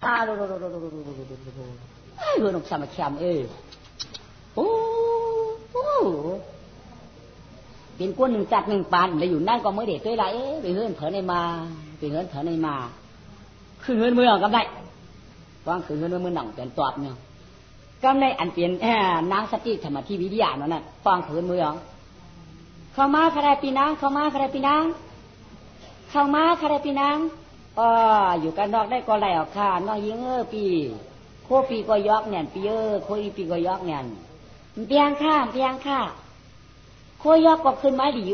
아이고 녹사마 참, 에 오, 오. เป็นก้นหนึ่งจัดหนึ่งปานลปอยู่นั่นก็ไม่เด็ดด้วยไรไปเฮือนเถอในมาไปเฮือนเถอในมาขึ้นเฮือนเมืองกับได้ว่างขึ้นเฮือนเมืองหนังเป็นตอบเนาะก็ในอันเปลี่ยนนางสติธรรมที่วิทยาเนาะนั่นฟังขืนเมือง เข้ามาคาราปีนางเข้ามาคาราปีนางเข้ามาคาราปีนาง อ๋ออยู่กันนอกได้ก็ไหลออกค่ะนองยิงเออปีโคปีก็ยอกเนี่ยปีเออโคอีปีก็ยอกเนี่ยเปียงข้าเปียงข้าโคยอกก็ขึ้นมาดี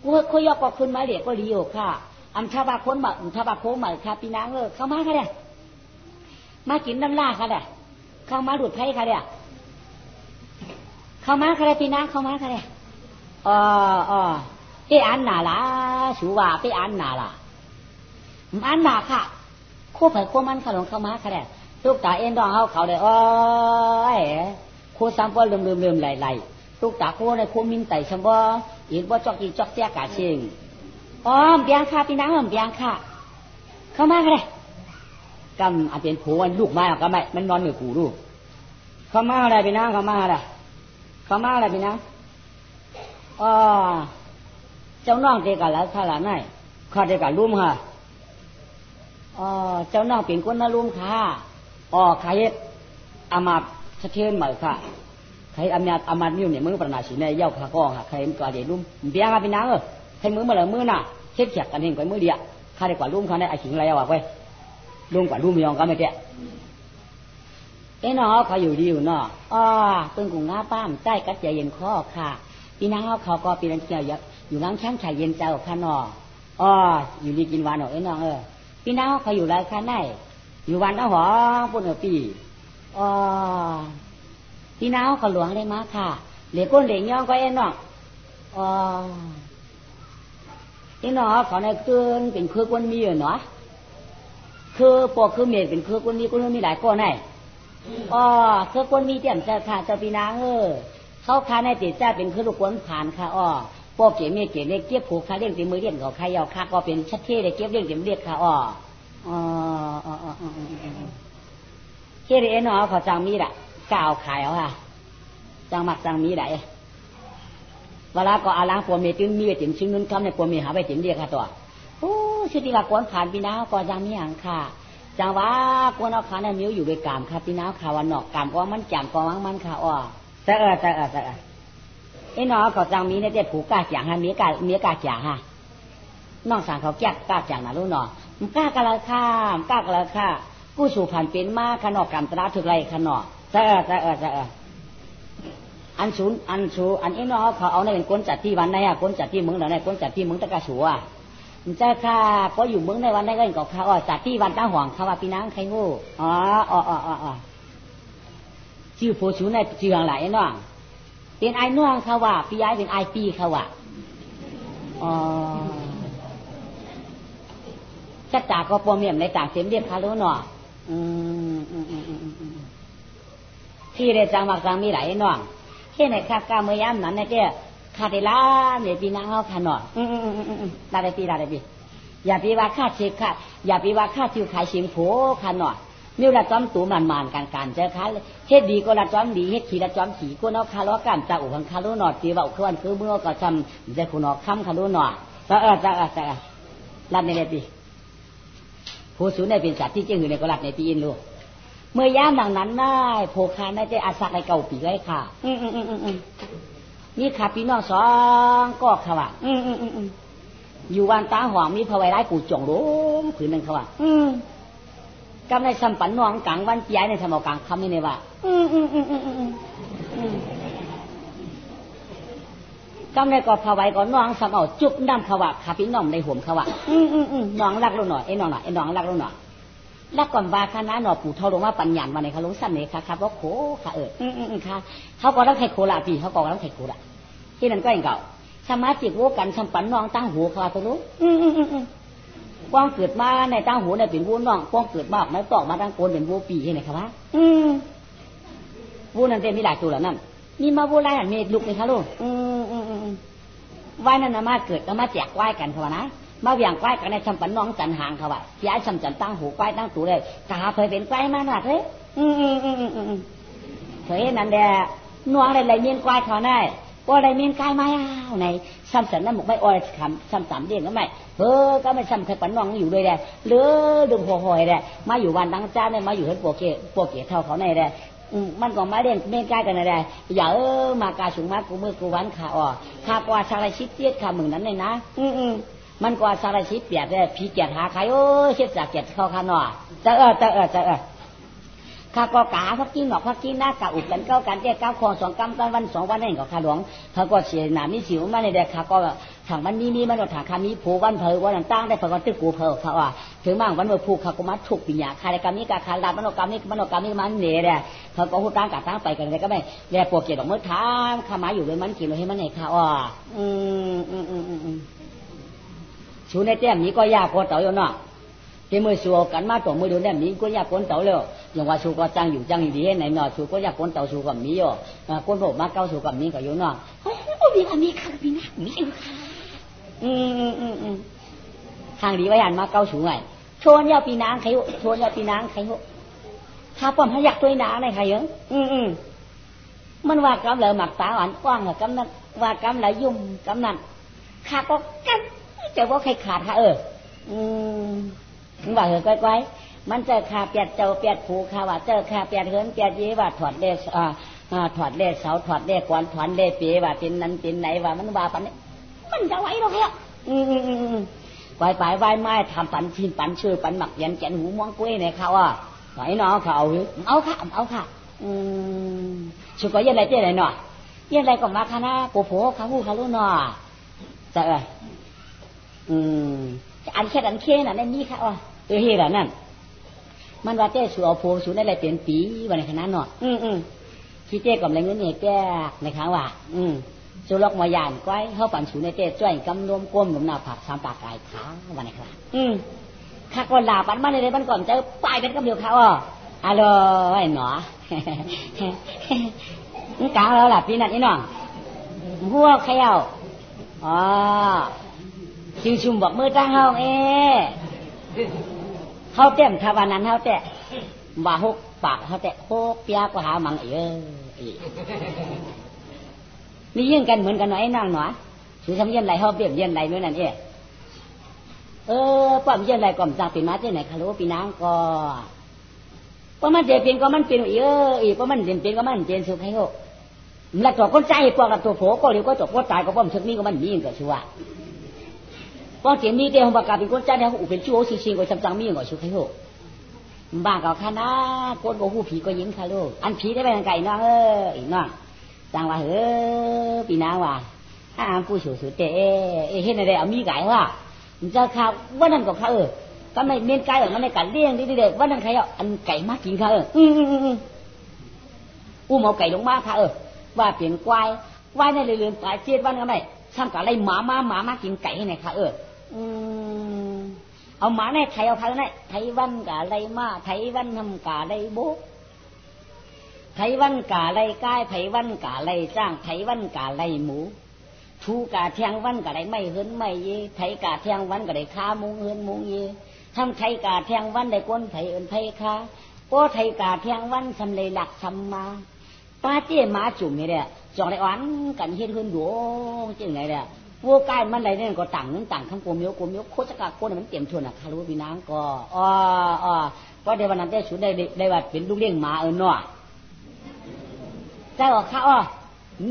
โคโคยอกก็ขึ้นมาเด็กก็ดีโอค่ะ อันชาบาคนมาชาบาโคมาค่ะปีนางเออเข้ามาค่ะเนี่ยมากินน้ำลาค่ะเนี่ยเข้ามาดูดไผ่ค่ะเนี่ยเข้ามาค่ะปีนางเข้ามาค่ะเนี่ยอ๋ออ๋อเออันน่ะล่ะสูว่าไปอันน่ะล่ะ อันน่ะค่ะโคไผ่โคมันขนมเข้ามาค่ะเนี่ยลูกตาเอ็นดองเขาเขาเลยโอ้ยคซ้ำว่าลืมลืมลืมไหลไหลลูกตาโคในโคมินไต่ชมบ่อีกบ่จอกอีจอกเสียกาเชิงอ๋อเบียงค่ะพี่นางเบียงค่ะ เข้ามาค่ะเลยกำอาเป็นผัวลูกมาก็ไม่มันนอนเหนือกูลูกเข้ามาอะไรพี่นางเข้ามาอะไรเข้ามาอะไรพี่นางอ๋อเจ้าน้องเด็กกันแล้วท่าละไหนข้าเด็กกันรุ่มค่ะ อ๋อเจ้าน้องเป็นคนน่ารุ่มค่ะอ๋อใครอามาสะเทือนเหมือค่ะใครอามาอามานิ้วเนี่ยมือปรนาสีในเย้าค่ะก็ค่ะใครมันตัวเดียรุ่มเบี้ยงอะพี่นางเออใครมือมาเลยมือน่ะเช็ดเฉียกกันเองไปมือเดียข้าได้กว่ารุ่มเขาในไอขิงอะไรเอาไว้ยรุ่มกว่ารุ่มยองก็ไม่เจ๊เอ้น้องเขาอยู่ดีอยู่เนาะอ๋อเพิ่งกุงงาป้ามใต้กัดใจเย็นข้อค่ะพี่นางเขาเขาก็ปีนันเจียวอยู่ล้างแช้งชายเย็นเจ้าข้านออ๋ออยู่ดีกินหวานหน่อยเอ้น้องเออ พี่น้างเขาอยู่ไรข้าไหนอยู่วันเอาหอปุ่นเออปีอ๋อพี่น้างเขาหลวงได้มาค่ะ เหล็กก้นเหล็กย่องก็เอ้น้องอ๋อเอ้น้องเขาในเกินเป็นเครือก้นมีเนาะคือปอกคือเมียเป็นเครือก้นมีก้นมีหลายก้อนไหนอ๋อเครือก้นมีเจียมเจ้าค่ะเจ้าพี่นางเออเขาคาในติดจ้าเป็นคือลูกคนผ่านค่ะอ้อ พวกเก๋เมียเก๋เล็กเก็บผูกคาเลี้ยงตีมือเลี้ยงเขาใครเอาคาก็เป็นชัดเท่เลยเก็บเลี้ยงตีมือเลี้ยงค่ะอ้ออ๋ออ๋ออ๋ออ๋อเฮ้ยเอ็นอ๋อเขาจังมีละกาวขายเอาค่ะจังหมักจังมีไหนเวลาก็อาล้างปวเมียจึงมีไปจิ้มชิ้นนู้นคำในปวเมียหาไปจิ้มเรียกค่ะตัวโอ้ชื่อที่ว่ากวนผ่านพี่น้าก็จังมีอย่างค่ะจังว่ากวนเอาขาในมิ้วอยู่ด้วยกามค่ะพี่น้าค่ะวันนอกกามก็มันจำก็วังมันค่ะอ้อแต่เออแต่เออแต่เออ ไอ้น้อเขาจังมีเนี่ยเด็ดผูกกาจางฮะมีกาเมียกาจางฮะน้องสั่งเขาแก้กาจางนะลูกน้อมกล้ากะละค่ะมกล้ากะละค่ะกู้สู่ผ่านเป็นมาขนอกกรรมตราถึกไรขนอกแต่เออแต่เออแต่เอออันศูนย์อันสูอันไอ้น้องเขาเอาในเป็นก้นจัดที่วันไหนอะก้นจัดที่เมืองไหนก้นจัดที่เมืองตะกาสัวมันจะค่ะก็อยู่เมืองในวันไหนก็เห็นกับเขาอ๋อจัดที่วันตั้งห่วงเขาว่าพี่นางใครงูอ๋ออ๋ออ๋ออ๋อชื่อผู้สูในเจืองหลายน้อง เป็นไอ้น้องเขาว่าพี่ย้ายเป็นไอ้ปีเขาว่าอ๋อชัดจากก็ปมเมียมในต่างเสียมเรียบคารุเนาะอืมอืมอืมอืมอืมที่ได้จังมักจังมีหลายน้องเช่นในข้ากาเมื่อยามนั้นนะเจ้คาเดล่าเนี่ยปีนางเอาขานอนอืมอืมอืมอืมลาได้ปีลาได้ปีอย่าปีว่าข้าเช็คข้าอย่าปีว่าข้าชิวขายชิงโผขานอน นี่ละจอมตูมันมันกันการเจ้าค่ะเฮ็ดดีก็ละจอมดีเฮ็ดขี้ละจอมขี้ก็นอกคาล้อกันจะอุหังคารุนอตีว่าคือวันคือเมื่อก็จำจะคุณออกคำคารุนอจะเออจะเออจะรัดในปีผู้สูงในเป็นสัตว์ที่เจ้าหือในก็รัดในปีอินลูกเมื่อย่ามดังนั้นได้โพคาได้ใจอาศักในเก่าปีไว้ค่ะ อืมอืมอืมอืมนี่ขาพี่น้องสองก็เขาว่าอืมอืมอืมอยู่วันตาหวงมีพระไวร้ายกูจงล้มผืนหนึ่งเขาว่าอืม กำในสัมปันน้องกังวันปีในสมองกังคำนี่เนี่ยว่า อืมอืมอืมอืมอืมอืมกำในก็พระไวก็น้องสมเอาจุบน้ำเขาว่าขาพี่น้องในห่มเขาว่าอืมอืมอืมน้องรักลูกหน่อยไอ้น้องหน่อยไอ้น้องรักลูกหน่อยรักก่อนว่าคณะหน่อปู่เท่าลงว่าปัญญามาในเขาลงสั้นเลยค่ะครับว่าโคค่ะเอออืมอืมอืมค่ะเขาก็รักไทยโคละพี่เขาก็รักไทยโคละที่นั่นก็เองเก่าสมาจิกโวกันสัมปันน้องตั้งหูเขาตัวรู้อืมอืมอืม อืมกว้างเกิดมาในตั้งหูในเป็นวูน้องกว้างเกิดมากในตอกมาตั้งโกนเป็นวูปีเห็นไหมครับว่าอืมวูนั่นเต็มมีหลายตัวแล้วนั่นมีมาวูไรหันมีลูกเลยครับลูกอืมอืมอืมไหวนั่นนะมาเกิดแล้วมาแจกไหวกันเขาว่านะมาเวียงไกวกันในชำปันน้องจันหางเขาว่าพี่ไอ้ชำจันตั้งหูไกวตั้งตูเลยกาเคยเป็นไกวมาหนาเฮ้อืมอืมอืมอืมเคยนั่นแหละน้องอะไรไรเมียนไกวเขาได้ว่าอะไรเมียนไกวมาเอาไหน ซ้ำสันนั่นบอกไม่อ้อยคำซ้ำสามเดียงก็ไม่เออก็ไม่ซ้ำเคยปนน้องอยู่ด้วยแหละเลือดึงหัวหอยแหละมาอยู่วันดังจ้าเนี่ยมาอยู่เห็นปวกเกปวกเกเท่าเขาในแหละมันก็มาเรียนเมียนไกลกันอะไรอย่าเออมากาสูงมากกูมือกูวันขาอ่อข้ากว่าชาลชิตเตี้ยขามึงนั้นเลยนะ อืมมันกว่าสารชิเปียดเลยผีเกียดหาใครโอ้เช็ดจากเกียดเข้าข้าหน่อจะเออจะเออจะเออ ข้าก็กาพักกินหนอกพักกินหน้ากาอุบกันเก้ากันเจ้าเก้าคองสองกำกันวันสองวันนั่นก็ข้าหลวงเขาก็เสียหนามีสิวมาในเด็กข้าก็ถังมันมีมีมันก็ถังคามีผูวันเพอวันตั้งได้เพอก็ตึกกูเพอเขาว่าถึงมั่งวันเมื่อผูกข้าก็มัดถูกปิญญาคารกรรมนี้กาคาลาบมโนกรรมนี้มโนกรรมนี้มันเหนื่อยเลยเขาก็หูตั้งกาตั้งไปกันเลยก็ไม่แลปวกเกียดดอกเมื่อท้าข้ามาอยู่เลยมันกินเลยให้มันไหนข้าอะอืมอืมอืมอืมชูในแต้มนี้ก็ยากกว่าเต่าอยู่เนาะที่มือชัวกันมาตัวมือดูแต้มนี้ก็ยากกว่าเต่าเลย อย่างว่าชูก็จังอยู่จังอยู่ดีไหนเนาะชูก็อยากกว่าเต่าชูกับมีอยู่คนโบมาเก้าชูกับมีก็อยู่เนาะโอ้โหมีอันนี้ค่ะมีนะมีองค่ะอืมอืมอืมทางดีไว้หันมาเก้าชูไงชวนยาปีนางใครชวนยาปีนางใครถ้าป้อมพยักตัวนางในใครเยอะอืมอืมมันว่ากำเหลยหมักตาหวานกว้างอะกำนั้นว่ากำเลยยุ่มกำนั้นขาก็กันจะว่าใครขาดค่ะเอออืมว่าเหอะก้อยๆ มันเจอขาเปียดเจ้าเปียดผูขาว่าเจอขาเปียดเฮินเปียดยีว่าถอดเลสอ่าถอดเลสเสาถอดเลสกวนถอนเลสปีว่าป็นนั้นป็นไหนว่ามันว่าปันนี้มันจะไหวหรอกเหรออืมอืมอืมไปไปไหวไม้ทำปันชินปันชื่อปันหมักเยันแกนหูมองกุ้ยเนี่ยเขาอะไหนเนาะเขาเอาเอาค่ะเอาค่ะ อืมชุก็ยังไรเจ๊ไรเนาะยังไรก็มาคณะปูโผเขาหูเขาลูกเนาะจะเอออืมอันแค่อันแค่น่ะนั่นนี่ค่ะว่าเออเฮล่ะนั่น มันว่าเจ้สูเอาโพสูได้อะไรเปลี่ยนปีวันในคณะเนาะอืมอืมคิดเจ้กับอะไรเงี้ยเนี่ยแก้ในครั้งว่า อืมสูล็อกมายานก้อยเขาปั่นสูในเจ้จ้อยกำรวมก้มหนุนหน้าผักสามปากกายขาวันในครั้งอืมข้าก็ลาปันมาเลยมันก่อนเจอป้ายเป็นกำเดียวเขาอะฮัลโหลไอ้หนอนี่กลางแล้วล่ะปีนั้นนี่น้องหัวเขย่าอ๋อชิงชุมบอกมือตั้งเฮาเอ เฮาเต็มทาวันนั้นเฮาแต่ว่าหกปากเฮาแต่โคกเปียกว่าหามังเออนี่ยิ่งกันเหมือนกันหน่อยนั่งหนอถือทำเย็นไรเฮาเปียบเย็นไรเมื่อนั้นเอเออป้อมเย็นไรก่อมจากปีมาเจ้ไหนคารุปีนางก็เพระมันเจเป็นก็มันเป็นเอออีเพระมันเจเป็นก็มันเจนสุขให้โหแล้วตัวคนใจปอกกับตัวโผก็เรียกว่าตัวก็ตายก็ป้อมเชิกนี้ก็มันมีก็ชัวป้องเจียมีเดียว ปากกาศเป็นคนใจเนี่ยอุเป็นชั่วชิชิงก็จำจังมีก็สุขให้โหบ้าก็คณะคนก็หูผีก็ยิ้มค่ะลูกอันผีได้ไปทางไก่น้องเอออีน้องจังว่าเออปีนาว่าถ้าอานผู้สูสุดเตเออเห็นอะไรเอามีไก่ว่าจะข่าวว่านั่นก็ข่าเออก็ไม่เมียนไก่หรอกมันในการเลี้ยงดีๆว่านั่นใครเอาอันไก่มากินค่ะเอออืมอืมอืมอุ้มเอาไก่ลงมาค่ะเออว่าเปลี่ยนควายควายในเรือนปลายเจี๊ยดวันก็ไม่ทำกับอะไรหมาหมาหมามากินไก่ให้ไหนค่ะเออ อืมเอาหมาในไทยเอาค่ะในไทยวันกับอะไรมาไทยวันทำกาอะไรโบไทยวันกาอะไรก้ายไทยวันกาอะไรจ้างไทยวันกาอะไรหมูทูกา วันกไรไม่เฮินไม่เยไทยกาเทียงวันกะไรค้ามุงเฮินมุงเยทำไทยกาเทียงวันได้ก้นไทยเอินไทยค้าโอ้ไทยกาเทียงวันทำเลยหลักทำมาป้าเจ้มาจุ่มนี่แหละจองได้อ่อนกันเฮ็ดเฮือนหลวงจริงไงเนี่ยวัวกายมันอะไรเนี่ยก็ต่างนึงต่างข้างโกมิโกมิโคจักรโกนมันเตรียมชวนอะคารุพี่นางก็อ๋ออ๋อเพราะเดี๋ยววันนั้นได้ชุดได้ได้ว่าเป็นลูกเลี้ยงหมาเออเนาะใจออกค่ะอ๋อ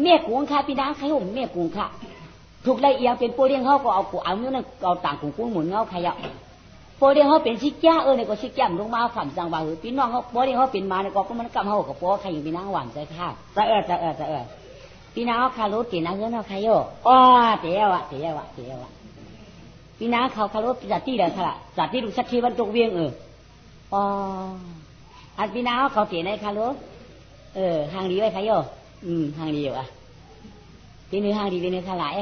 เมียกุ้งค่ะพี่นางใครห่มเมียกุ้งค่ะถูกไล่เอียงเป็นโปเลี้ยงเขาก็เอากูเอาเนื้อนั่นเอาต่างกุ้งกุ้งหมุนเงาใครอะโปเลี้ยงเขาเป็นชิกแก่เออเนี่ยก็ชิกแก่ลงมาฝันจังว่าเออพี่น้องเขาโปเลี้ยงเขาเป็นมาเนี่ยก็มันกำเขากับโปใครอยู่พี่นางหวานใจค่ะจเออจเออจเออ พี่น้าคารุตีนะเฮือนเอาใครโยอ๋อเตี๋ยวะเตี๋ยวะเตี๋ยวะพี่น้าเขาคารุจัดที่เดียวค่ะจัดที่ลูกชักชีวันตกเวียงเอออ๋ออันพี่น้าเขาเตี๋ยในคารุเออห่างดีไว้ใครโยอืมห่างดีอยู่อะพี่นื้อห่างดีพี่นื้อขลาย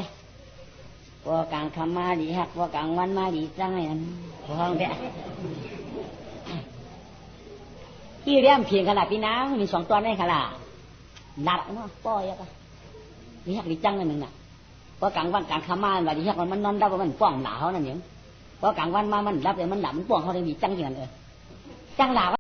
พอกลางคำมาดีฮักพอกลางวันมาดีจังไงนั่นห้องเด้ที่เรียมเพียงขนาดพี่น้ามีสองตัวในขนาดหลัดเนาะป้อยอะปะ ดิฮักดิจังนั่นนึงน่ะเพราะกลางวันกลางขามาว่าดิฮักมันนอนได้ว่ามันป้องหนาเขานั่นยังพอกลางวันมามันรับเลยมันหลับมันป้องเขาเลยมีจังอย่างนั้นเออจังหลา